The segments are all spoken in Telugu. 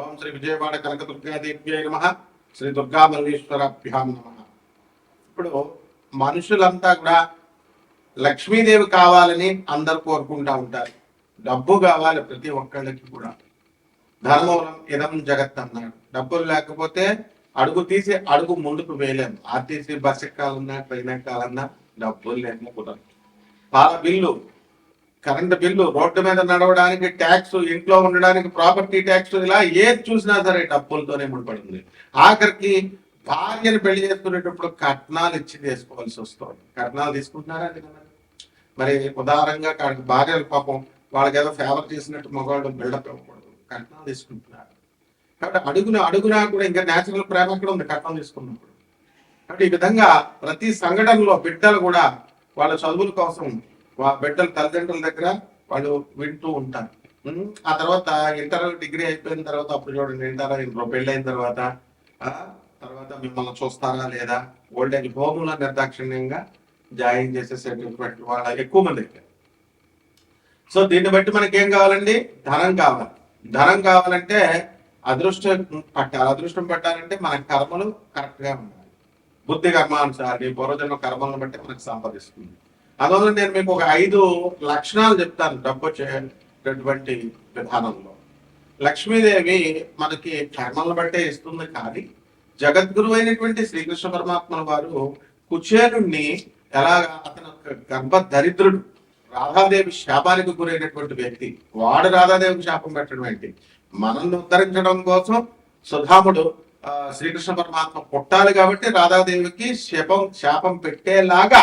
ఓం శ్రీ విజయవాడ కనకదుర్గాదేవ్యై నమ. శ్రీ దుర్గా మల్లేశ్వరాభ్యాం నమ. ఇప్పుడు మనుషులంతా కూడా లక్ష్మీదేవి కావాలని అందరు కోరుకుంటా ఉంటారు. డబ్బు కావాలి ప్రతి ఒక్కళ్ళకి కూడా. ధర్మవరం ఇదం జగత్ అన్నాడు. డబ్బులు లేకపోతే అడుగు తీసి అడుగు ముందుకు వేయలేము ఆర్టీసీ బస్ ఎక్కాలన్నా ట్రైన్ ఎక్కాలన్నా డబ్బులు లేకుండా పాల బిల్లు కరెంట్ బిల్లు రోడ్డు మీద నడవడానికి ట్యాక్స్ ఇంట్లో ఉండడానికి ప్రాపర్టీ ట్యాక్స్ ఇలా ఏది చూసినా సరే డబ్బులతోనే ముడిపడింది. ఆఖరికి భార్యను పెళ్ళి చేసుకునేటప్పుడు కట్నాలు ఇచ్చి చేసుకోవాల్సి వస్తుంది. కట్నాలు తీసుకుంటున్నారా మరి? మరి ఉదాహరణగా భార్యలు పాపం వాళ్ళకి ఏదో ఫేవర్ చేసినట్టు మగవాళ్ళు బిల్డప్ ఇవ్వకూడదు కట్నాలు తీసుకుంటున్నారు. కాబట్టి అడుగున అడుగునా కూడా ఇంకా నేచురల్ ప్రేమ కూడా ఉంది కట్నం తీసుకున్నప్పుడు. కాబట్టి ఈ విధంగా ప్రతి సంఘటనలో బిడ్డలు కూడా వాళ్ళ చదువుల కోసం బిడ్డల తల్లిదండ్రుల దగ్గర వాళ్ళు వింటూ ఉంటారు. ఆ తర్వాత ఇంటర్ డిగ్రీ అయిపోయిన తర్వాత అప్పుడు చూడండి ఇంటర్ ఇంట్లో పెళ్ళి అయిన తర్వాత తర్వాత మిమ్మల్ని చూస్తారా లేదా? ఓల్డ్ ఏజ్ హోమ్లో నిర్దాక్షిణ్యంగా జాయిన్ చేసేసేటటువంటి వాళ్ళ ఎక్కువ మంది సో దీన్ని బట్టి మనకి ఏం కావాలండి? ధనం కావాలి. ధనం కావాలంటే అదృష్టం పట్టాలి. అదృష్టం పట్టాలంటే మన కర్మలు కరెక్ట్గా ఉండాలి. బుద్ధి కర్మానుసారి పూర్వజన్మ కర్మలను బట్టి మనకు సంపాదిస్తుంది. అందువల్ల నేను మీకు ఒక ఐదు లక్షణాలు చెప్తాను డబ్బు వచ్చేటటువంటి విధానంలో. లక్ష్మీదేవి మనకి కర్మలను బట్టే ఇస్తుంది కానీ జగద్గురు అయినటువంటి శ్రీకృష్ణ పరమాత్మ వారు కుచేరుణ్ణి ఎలా అతను ఒక గర్భ దరిద్రుడు రాధాదేవి శాపానికి గురైనటువంటి వ్యక్తి వాడు రాధాదేవికి శాపం పెట్టడం ఏంటి? మనల్ని ఉద్ధరించడం కోసం సుధాముడు శ్రీకృష్ణ పరమాత్మ పుట్టాలి కాబట్టి రాధాదేవికి శాపం శాపం పెట్టేలాగా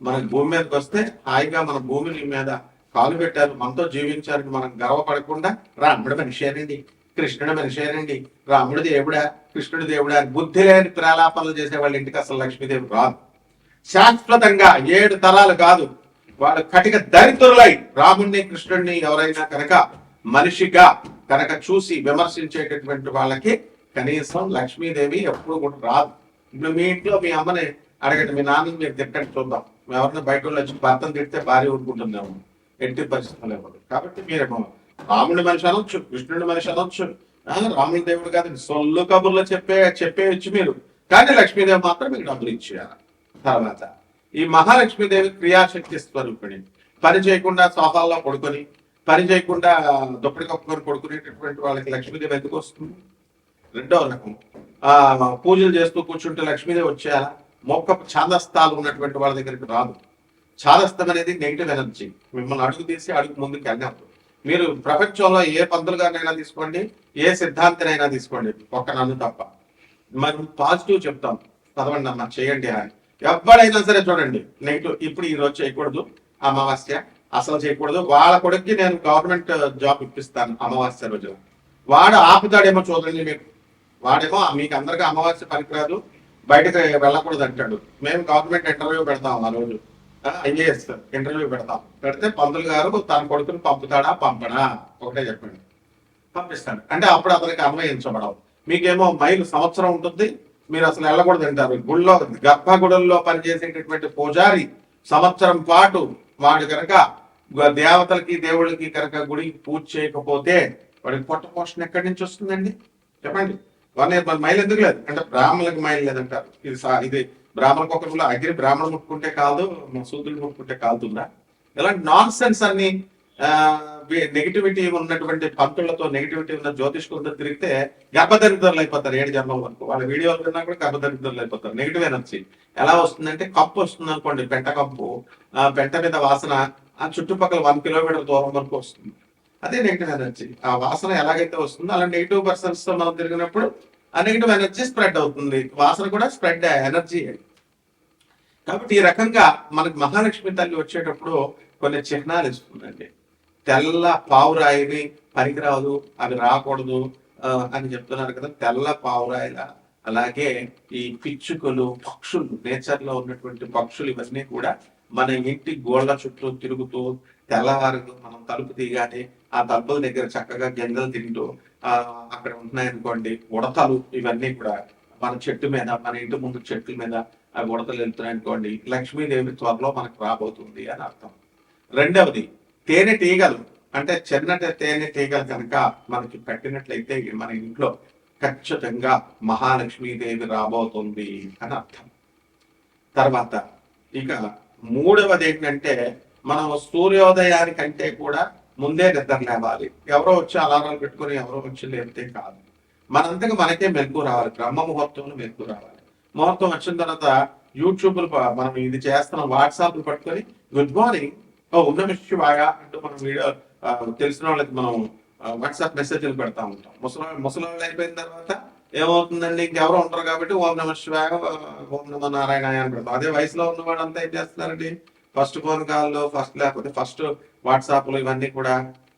మన భూమి మీదకి వస్తే హాయిగా మన భూమిని మీద కాలు పెట్టారు మనతో జీవించారని మనం గర్వపడకుండా రాముడు మనిషేనండి కృష్ణుడు మనిషేనండి రాముడు దేవుడా కృష్ణుడు దేవుడా బుద్ధి లేని ప్రలాపనలు చేసే వాళ్ళ ఇంటికి అసలు లక్ష్మీదేవి రాదు. శాశ్వతంగా ఏడు తరాలు కాదు వాళ్ళు కటిక దరిద్రులై రాముణ్ణి కృష్ణుడిని ఎవరైనా కనుక మనిషిగా కనుక చూసి విమర్శించేటటువంటి వాళ్ళకి కనీసం లక్ష్మీదేవి ఎప్పుడు కూడా రాదు. ఇప్పుడు మీ ఇంట్లో మీ అమ్మని అడగండి మీ నాన్నని మీరు తిట్టండి చూద్దాం. ఎవరిని బయట వాళ్ళు వచ్చి భర్తను తిడితే భార్య ఊరుకుంటుందేమో? ఎట్టి పరిస్థితులు ఎవరు కాబట్టి మీరు రాముడి మనిషి అనొచ్చు కృష్ణుడి మనిషి అనొచ్చు. రాముడి దేవుడు కాదు సొల్లు కబుర్లో చెప్పే చెప్పేయచ్చు మీరు. కానీ లక్ష్మీదేవి మాత్రం మీకు డబ్బులు ఇచ్చేయాలి. తర్వాత ఈ మహాలక్ష్మీదేవి క్రియాశక్తి స్వరూపిణి. పని చేయకుండా సోఫాల్లో పడుకొని పని చేయకుండా దుప్పటి కప్పుకొని పడుకునేటటువంటి వాళ్ళకి లక్ష్మీదేవి ఎందుకు వస్తుంది? రెండో రకం. ఆ పూజలు చేస్తూ కూర్చుంటే లక్ష్మీదేవి వచ్చేయాలా? మొక్క ఛాందస్తాలు ఉన్నటువంటి వాళ్ళ దగ్గరికి రాదు. ఛాదస్థం అనేది నెగిటివ్ ఎనర్జీ మిమ్మల్ని అడుగు తీసి అడుగు ముందుకు వెళ్ళినప్పుడు మీరు ప్రపంచంలో ఏ పంతులుగానైనా తీసుకోండి ఏ సిద్ధాంతినైనా తీసుకోండి. ఒక్క నన్ను తప్ప. మనం పాజిటివ్ చెప్తాం. చదవండి అమ్మా చేయండి అని. ఎవరైనా సరే చూడండి. నెగిటివ్ ఇప్పుడు ఈ రోజు చేయకూడదు. అమావాస్య. అసలు చేయకూడదు. వాళ్ళ కొడుక్కి నేను గవర్నమెంట్ జాబ్ ఇప్పిస్తాను అమావాస్య రోజు. వాడు ఆపుతాడేమో చూడండి మీకు. వాడేమో మీకు అందరికీ అమావాస్య పనికిరాదు బయటకు వెళ్ళకూడదు అంటాడు. మేము గవర్నమెంట్ ఇంటర్వ్యూ పెడతాం ఆ రోజు. ఐఏఎస్ ఇంటర్వ్యూ పెడతాం. పెడితే పంతులు గారు తన కొడుకుని పంపుతాడా పంపడా? ఒకటే చెప్పండి. పంపిస్తాడు. అంటే అప్పుడు అతనికి అన్వయించబడవు. మీకేమో మైలు సంవత్సరం ఉంటుంది. మీరు అసలు వెళ్ళకూడదు అంటారు. గుళ్ళో గర్భగుడుల్లో పనిచేసేటటువంటి పూజారి సంవత్సరం పాటు వాడు కనుక దేవతలకి దేవుళ్ళకి కనుక గుడికి పూజ చేయకపోతే వాడికి పొట్ట పోషణ ఎక్కడి నుంచి వస్తుందండి? చెప్పండి. వన్ ఇయర్ మైలు ఎందుకు లేదు? అంటే బ్రాహ్మణులకు మైలు లేదంటారు. ఇది ఇది బ్రాహ్మణకు బ్రాహ్మణ రూల్. అగ్ని బ్రాహ్మణుడు ముట్టుకుంటే కాదు శూద్రుడు ముట్టుకుంటే కాదుందా ఇలాంటి నాన్ సెన్స్ అన్ని ఆ, నెగిటివిటీ ఉన్నటువంటి పంతులతో నెగిటివిటీ ఉన్న జ్యోతిష్కులతో తిరిగితే గర్భదరిద్రులు అయిపోతారు. ఏడు జన్మల వరకు వాళ్ళ వీడియోలు విన్నా కూడా గర్భదరిద్రులు అయిపోతారు. నెగిటివ్ ఎనర్జీ ఎలా వస్తుందంటే కప్పు వస్తుంది అనుకోండి పెంట కప్పు. ఆ పెంట మీద వాసన ఆ చుట్టుపక్కల వన్ కిలోమీటర్ దూరం వరకు వస్తుంది. అదే నెగిటివ్ ఎనర్జీ ఆ వాసన ఎలాగైతే వస్తుందో అలా నెగిటివ్ పర్సన్స్తో మనం తిరిగినప్పుడు ఆ నెగిటివ్ ఎనర్జీ స్ప్రెడ్ అవుతుంది. వాసన కూడా స్ప్రెడ్ ఎనర్జీ కాబట్టి ఈ రకంగా మనకి మహాలక్ష్మి తల్లి వచ్చేటప్పుడు కొన్ని చిహ్నాలు ఇస్తుందండి. తెల్ల పావురాయిని పనికిరాదు అవి రాకూడదు అని చెప్తున్నారు కదా తెల్ల పావురాయిలా. అలాగే ఈ పిచ్చుకలు పక్షులు నేచర్లో ఉన్నటువంటి పక్షులు ఇవన్నీ కూడా మన ఇంటి గోళ్ళ చుట్టూ తిరుగుతూ తెల్లవారు మనం తలుపు తీయగానే ఆ తలుపుల దగ్గర చక్కగా గింజలు తింటూ ఆ అక్కడ ఉంటున్నాయనుకోండి ఉడతలు ఇవన్నీ కూడా మన చెట్టు మీద మన ఇంటి ముందు చెట్ల మీద ఆ ఉడతలు వెళ్తున్నాయి అనుకోండి లక్ష్మీదేవి త్వరలో మనకు రాబోతుంది అని అర్థం. రెండవది తేనె తీగలు అంటే చిన్నటి తేనె తీగలు కనుక మనకి పెట్టినట్లయితే మన ఇంట్లో ఖచ్చితంగా మహాలక్ష్మీదేవి రాబోతుంది అని అర్థం. తర్వాత ఇక మూడవది ఏంటంటే మనం సూర్యోదయానికంటే కూడా ముందే నిద్ర లేవాలి. ఎవరో వచ్చి అలారాలు పెట్టుకొని ఎవరో వచ్చి లేపితే కాదు. మనంతకు మనకే మెలకు రావాలి. బ్రహ్మ ముహూర్తంలో మెలకు రావాలి. ముహూర్తం వచ్చిన తర్వాత యూట్యూబ్లు మనం ఇది చేస్తున్నాం వాట్సాప్ పట్టుకొని గుడ్ మార్నింగ్. ఓ ఉన్న శివాయ అంటూ మనం వీడియో తెలిసిన వాళ్ళకి మనం వాట్సాప్ మెసేజ్లు పెడతా ఉంటాం. ముసలి ముసలి వాళ్ళు అయిపోయిన తర్వాత ఏమవుతుందండి? ఇంకెవరు ఉంటారు కాబట్టి ఓం నమ శివాయ ఓం నమ నారాయణ అని పెడతాం. అదే వయసులో ఉన్న వాళ్ళు అంతా ఏం చేస్తున్నారండి? ఫస్ట్ ఫోన్ కాల్లో ఫస్ట్ లేకపోతే ఫస్ట్ వాట్సాప్లు ఇవన్నీ కూడా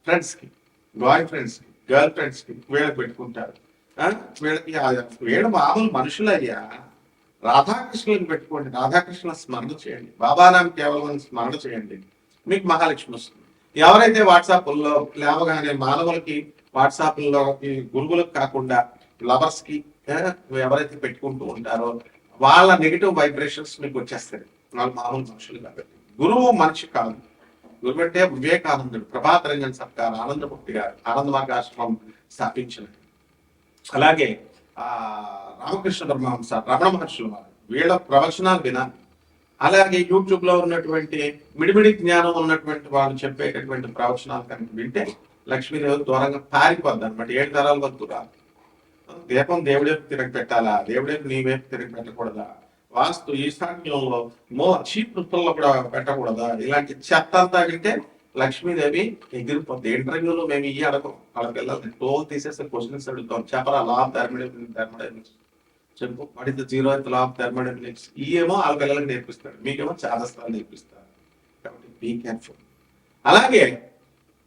ఫ్రెండ్స్కి బాయ్ ఫ్రెండ్స్కి గర్ల్ ఫ్రెండ్స్కి వీళ్ళకి పెట్టుకుంటారు. వీళ్ళకి వీళ్ళు మామూలు మనుషులయ్యా రాధాకృష్ణులకు పెట్టుకోండి. రాధాకృష్ణ స్మరణ చేయండి. బాబానాం కేవలం స్మరణ చేయండి. మీకు మహాలక్ష్మి వస్తుంది. ఎవరైతే వాట్సాప్లో లేవగానే మానవులకి వాట్సాప్లో ఈ గురువులకు కాకుండా లవర్స్కి ఎవరైతే పెట్టుకుంటూ ఉంటారో వాళ్ళ నెగిటివ్ వైబ్రేషన్స్ మీకు వచ్చేస్తాయి. వాళ్ళు మామూలు మనుషులు కాబట్టి. గురువు మనిషి కాదు. గురువు అంటే వివేకానందుడు ప్రభాత రంజన్ సర్కార్ ఆనందమూర్తి గారు ఆనంద మార్గాశ్రమం స్థాపించిన అలాగే ఆ రామకృష్ణ పరమహంస రమణ మహర్షులు వారు వీళ్ళ ప్రవచనాలు వినాలి. అలాగే యూట్యూబ్లో ఉన్నటువంటి మిడిమిడి జ్ఞానం ఉన్నటువంటి వాళ్ళు చెప్పేటటువంటి ప్రవచనాలు కనుక వింటే లక్ష్మీదేవి దూరంగా పారిపోద్ది అనమాట ఏడు తరాల వరకు రాదు. దీపం దేవుడి వైపు తిరగ పెట్టాలా? దేవుడి నీ వైపు తిరగ పెట్టకూడదా? వాస్తు ఈశాన్యంలో మో చీప్ వృత్తుల్లో కూడా పెట్టకూడదా? ఇలాంటి చెత్త అంతా వింటే లక్ష్మీదేవి ఎగిరిపోద్ది. ఇంటర్వ్యూలో మేము ఇవి అడగం. వాళ్ళ పిల్లల్ని టోల్ తీసేసి క్వశ్చన్స్ అడుగుతాం. చెప్పరా? లాభ ఆఫ్ థర్మోడైనమిక్స్ చెప్పు. What is the zero law of thermodynamics ఈ ఏమో వాళ్ళ పిల్లలకు నేర్పిస్తాడు. మీకేమో స్థలాలు నేర్పిస్తారు కాబట్టి బీ కేర్ఫుల్ అలాగే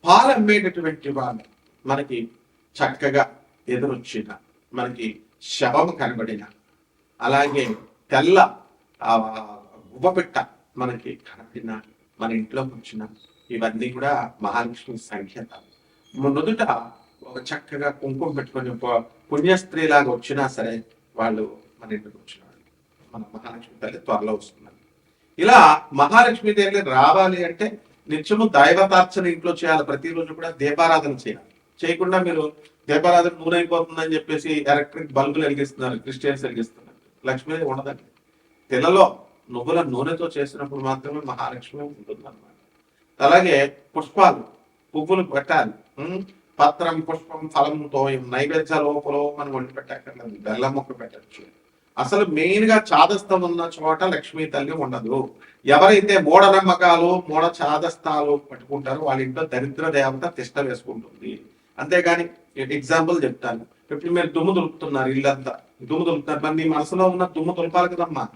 పాలు అమ్మేటటువంటి వాళ్ళు మనకి చక్కగా ఎదురొచ్చిన మనకి శవం కనబడిన అలాగే తెల్ల ఆ మనకి కనబడిన మన ఇంట్లోకి వచ్చిన ఇవన్నీ కూడా మహాలక్ష్మి సంకేతాలు. నుదుట ఒక చక్కగా కుంకుమ పెట్టుకొని పుణ్యస్త్రీ లాగా వచ్చినా సరే వాళ్ళు మన ఇంటికి వచ్చినారు మన మహాలక్ష్మి తల్లి త్వరలో వస్తున్నారు ఇలా మహాలక్ష్మి తల్లి రావాలి అంటే నిత్యము దైవతార్చన ఇంట్లో చేయాలి. ప్రతిరోజు కూడా దీపారాధన చేయాలి. చేయకుండా మీరు దీపారాధన నూనె అయిపోతుందని చెప్పేసి ఎలక్ట్రిక్ బల్బులు వెలిగిస్తున్నారు క్రిస్టియన్స్ వెలిగిస్తున్నారు. లక్ష్మీదేవి ఉండదండి. తెల్లలో నువ్వుల నూనెతో చేసినప్పుడు మాత్రమే మహాలక్ష్మి ఉంటుంది అనమాట అలాగే పుష్పాలు పువ్వులు పెట్టాలి. పత్రం పుష్పం ఫలంతో నైవేద్య లోపల మనం వండి పెట్టక్కర్లేదు. బెల్లం మొక్క పెట్టచ్చు. అసలు మెయిన్గా చాదస్తం ఉన్న చోట లక్ష్మీ తల్లి ఉండదు. ఎవరైతే మూఢనమ్మకాలు మూఢ చాదస్తాలు పట్టుకుంటారో వాళ్ళ ఇంట్లో దరిద్ర దేవత తిష్ట వేసుకుంటుంది. అంతేగాని ఎగ్జాంపుల్ చెప్తాను. ఇప్పుడు మీరు దుమ్ము దులుపుతున్నారు ఇల్లంతా. దుమ్ము దులుపుతారు. మరి నీ మనసులో ఉన్న దుమ్ము దులపాలి కదమ్మా.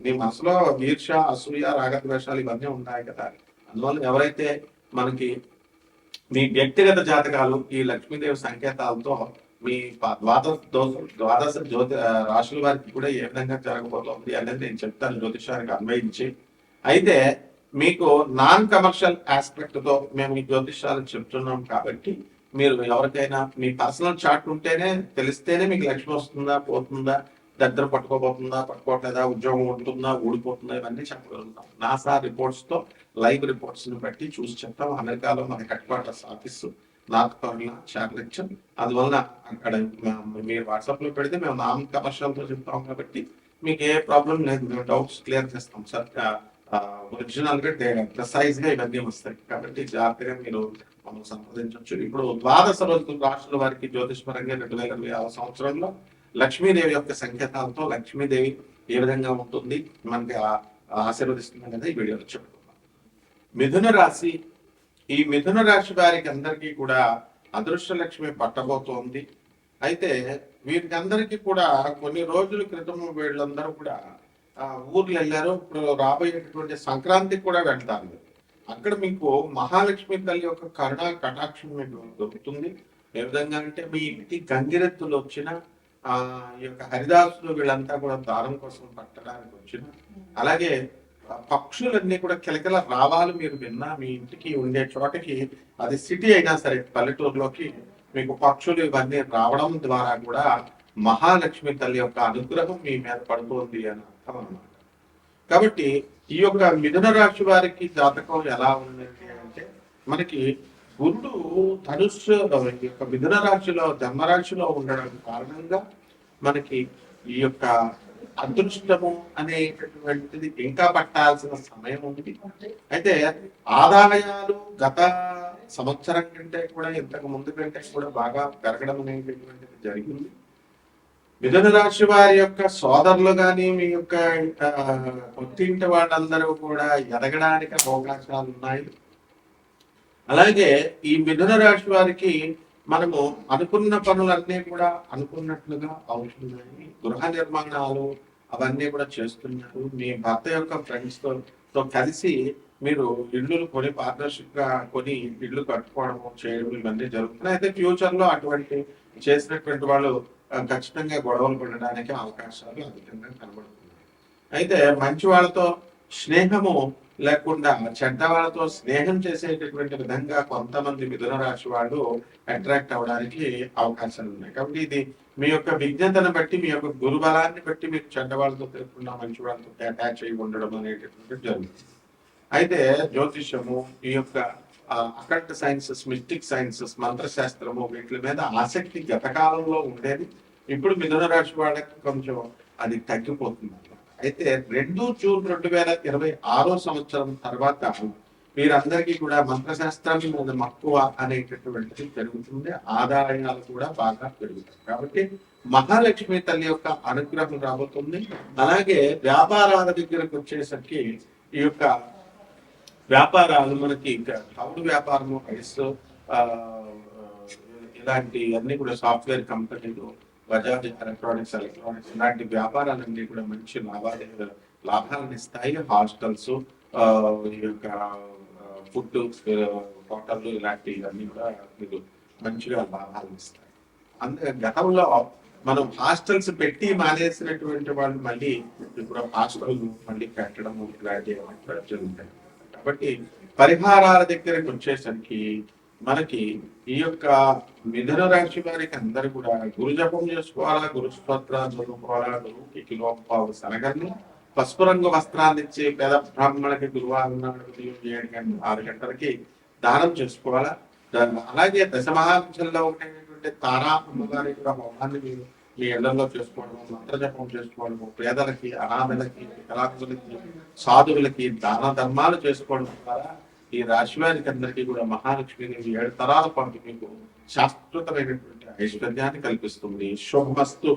నీ మనసులో ఈర్ష అసూయ రాగద్వేషాలు ఇవన్నీ ఉన్నాయి కదా. అందువల్ల ఎవరైతే మనకి మీ వ్యక్తిగత జాతకాలు ఈ లక్ష్మీదేవి సంకేతాలతో మీ ద్వాదశ దోష ద్వాదశ జ్యోతి రాశుల వారికి కూడా ఏ విధంగా జరగబోతోంది అనేది నేను చెప్తాను జ్యోతిషానికి అన్వయించి. అయితే మీకు నాన్ కమర్షియల్ ఆస్పెక్ట్తో మేము ఈ జ్యోతిషాలు చెప్తున్నాం కాబట్టి మీరు ఎవరికైనా మీ పర్సనల్ చార్ట్ ఉంటేనే తెలిస్తేనే మీకు లక్ష్మి వస్తుందా పోతుందా దగ్గర పట్టుకోబోతుందా పట్టుకోవట్లేదా ఉద్యోగం ఉంటుందా ఊడిపోతుందా ఇవన్నీ చెప్పగలుగుతాం. నాసా రిపోర్ట్స్తో లైవ్ రిపోర్ట్స్ని బట్టి చూసి చెప్తాం. అమెరికాలో మన headquarters office north Carolina చార్లెక్చర్ అందువలన అక్కడ మీరు వాట్సాప్లో పెడితే మేము నాన్ కమర్షియల్తో చెప్తాం కాబట్టి మీకు ఏ ప్రాబ్లం లేదు. మేము డౌట్స్ క్లియర్ చేస్తాం. సార్ ఒరిజినల్గా ప్రిసైజ్గా ఇవన్నీ వస్తాయి. కాబట్టి జాగ్రత్తగా మీరు మమ్మల్ని సంప్రదించవచ్చు. ఇప్పుడు ద్వాదశ రోజుల రాష్ట్రాల వారికి జ్యోతిష్పరంగా రెండు వేల ఇరవై ఆరు సంవత్సరంలో లక్ష్మీదేవి యొక్క సంకేతాలతో లక్ష్మీదేవి ఏ విధంగా ఉంటుంది మనకి ఆశీర్వదిస్తుంది అనేది ఈ వీడియోలో చెప్పుకుందాం. మిథున రాశి ఈ మిథున రాశి వారికి అందరికీ కూడా అదృష్ట లక్ష్మి పట్టబోతోంది. అయితే వీరికి అందరికీ కూడా కొన్ని రోజుల క్రితం వీళ్ళందరూ కూడా ఊర్లు వెళ్ళారు. ఇప్పుడు రాబోయేటటువంటి సంక్రాంతికి కూడా వెళ్తారు. అక్కడ మీకు మహాలక్ష్మి తల్లి యొక్క కరుణ కటాక్షం మీకు దొరుకుతుంది. ఏ విధంగా అంటే మీ ఇంటికి గంగిరెత్తులు వచ్చిన ఆ ఈ యొక్క హరిదాసులు వీళ్ళంతా కూడా దారం కోసం పట్టడానికి వచ్చిన అలాగే పక్షులన్నీ కూడా కిలకిల రావాలి మీరు విన్నా మీ ఇంటికి ఉండే చోటకి అది సిటీ అయినా సరే పల్లెటూరులోకి మీకు పక్షులు ఇవన్నీ రావడం ద్వారా కూడా మహాలక్ష్మి తల్లి యొక్క అనుగ్రహం మీ మీద పడుతోంది అని అర్థం అనమాట కాబట్టి ఈ యొక్క మిథున రాశి వారికి జాతకం ఎలా ఉందండి అంటే మనకి గురుడు ధనుస్సు ఈ యొక్క మిథున రాశిలో జన్మరాశిలో ఉండడం కారణంగా మనకి ఈ యొక్క అదృష్టము అనేటటువంటిది ఇంకా పట్టాల్సిన సమయం ఉంది. అయితే ఆదాయాలు గత సంవత్సరం కంటే కూడా ఇంతకు ముందు కంటే కూడా బాగా పెరగడం అనేటటువంటిది జరిగింది. మిథున రాశి వారి యొక్క సోదరులు కానీ మీ యొక్క కొత్తింటి వాళ్ళందరూ కూడా ఎదగడానికి అవకాశాలు ఉన్నాయి. అలాగే ఈ మిథున రాశి వారికి మనము అనుకున్న పనులన్నీ కూడా అనుకున్నట్లుగా అవుతున్నాయి. గృహ నిర్మాణాలు అవన్నీ కూడా చేస్తున్నారు. మీ భర్త యొక్క ఫ్రెండ్స్తో కలిసి మీరు ఇల్లులు కొని పార్ట్నర్షిప్గా కొని ఇల్లు కట్టుకోవడం చేయడం ఇవన్నీ జరుగుతున్నాయి. అయితే ఫ్యూచర్లో అటువంటి చేసినటువంటి వాళ్ళు ఖచ్చితంగా గొడవలు పడడానికి అవకాశాలు అధికంగా కనబడుతున్నాయి. అయితే మంచి వాళ్ళతో స్నేహము లేకుండా చెడ్డ వాళ్ళతో స్నేహం చేసేటటువంటి విధంగా కొంతమంది మిథున రాశి వాళ్ళు అట్రాక్ట్ అవడానికి అవకాశాలు ఉన్నాయి. కాబట్టి ఇది మీ యొక్క విజ్ఞతను బట్టి మీ యొక్క గురుబలాన్ని బట్టి మీరు చెడ్డ వాళ్ళతో తిరగకుండా మంచి వాళ్ళతో అటాచ్ అయి ఉండడం అనేటటువంటి జరుగుతుంది. అయితే జ్యోతిష్యము ఈ యొక్క అకల్ట్ సైన్సెస్ మిస్టిక్ సైన్సెస్ మంత్రశాస్త్రము వీటి మీద ఆసక్తి గత కాలంలో ఉండేది. ఇప్పుడు మిథున రాశి వాళ్ళకి కొంచెం అది తగ్గిపోతుంది. అయితే రెండు జూన్ రెండు వేల ఇరవై ఆరో సంవత్సరం తర్వాత మీరందరికీ కూడా మంత్రశాస్త్రం మీద మక్కువ అనేటటువంటిది పెరుగుతుంది ఆదాయాలు కూడా బాగా పెరుగుతాయి. కాబట్టి మహాలక్ష్మి తల్లి యొక్క అనుగ్రహం రాబోతుంది. అలాగే వ్యాపారాల దగ్గరకు వచ్చేసరికి ఈ యొక్క వ్యాపారాలు మనకి ఇంకా క్లౌడ్ వ్యాపారము ఐస్ ఆ, ఇలాంటి అన్ని కూడా సాఫ్ట్వేర్ కంపెనీలు బజాజ్ ఎలక్ట్రానిక్స్ ఎలక్ట్రానిక్స్ ఇలాంటి వ్యాపారాలన్నీ కూడా మంచి లాభాలు లాభాలను ఇస్తాయి. హాస్టల్స్ ఈ యొక్క ఫుడ్ హోటళ్ళు ఇలాంటి అన్ని కూడా మీకు మంచిగా లాభాలు ఇస్తాయి. అందుకే గతంలో మనం హాస్టల్స్ పెట్టి మానేసినటువంటి వాళ్ళు మళ్ళీ ఇప్పుడు హాస్టల్ మళ్ళీ పెట్టడం ఇలాంటివి జరుగుతాయి. కాబట్టి పరిహారాల దగ్గరకు వచ్చేసరికి మనకి ఈ యొక్క మిథున రాశి వారికి అందరు కూడా గురు జపం చేసుకోవాలా గురు స్తోత్రాలు చదువుకోవాలా గురువుకి కిలోపావు సనగర్ని పసుపు రంగు వస్త్రాన్ని ఇచ్చి పేద బ్రాహ్మణులకి గురువారం చేయడం కానీ ఏడు గంటల ఆరు గంటలకి దానం చేసుకోవాలా? అలాగే దశమహాంశంలో ఉండేటువంటి తారా అమ్మగారి యొక్క హోమాన్ని మీరు మీ ఇళ్ళలో చేసుకోవడము మంత్ర జపం చేసుకోవడము పేదలకి అనాథలకి వికలాంగులకి సాధువులకి దాన ధర్మాలు చేసుకోవడం ద్వారా ఈ రాశి వారికి అందరికీ కూడా మహాలక్ష్మిదేవి ఏడు తరాల పాటు మీకు శాశ్వతమైనటువంటి ఐశ్వర్యాన్ని కల్పిస్తుంది. శుభమస్తు.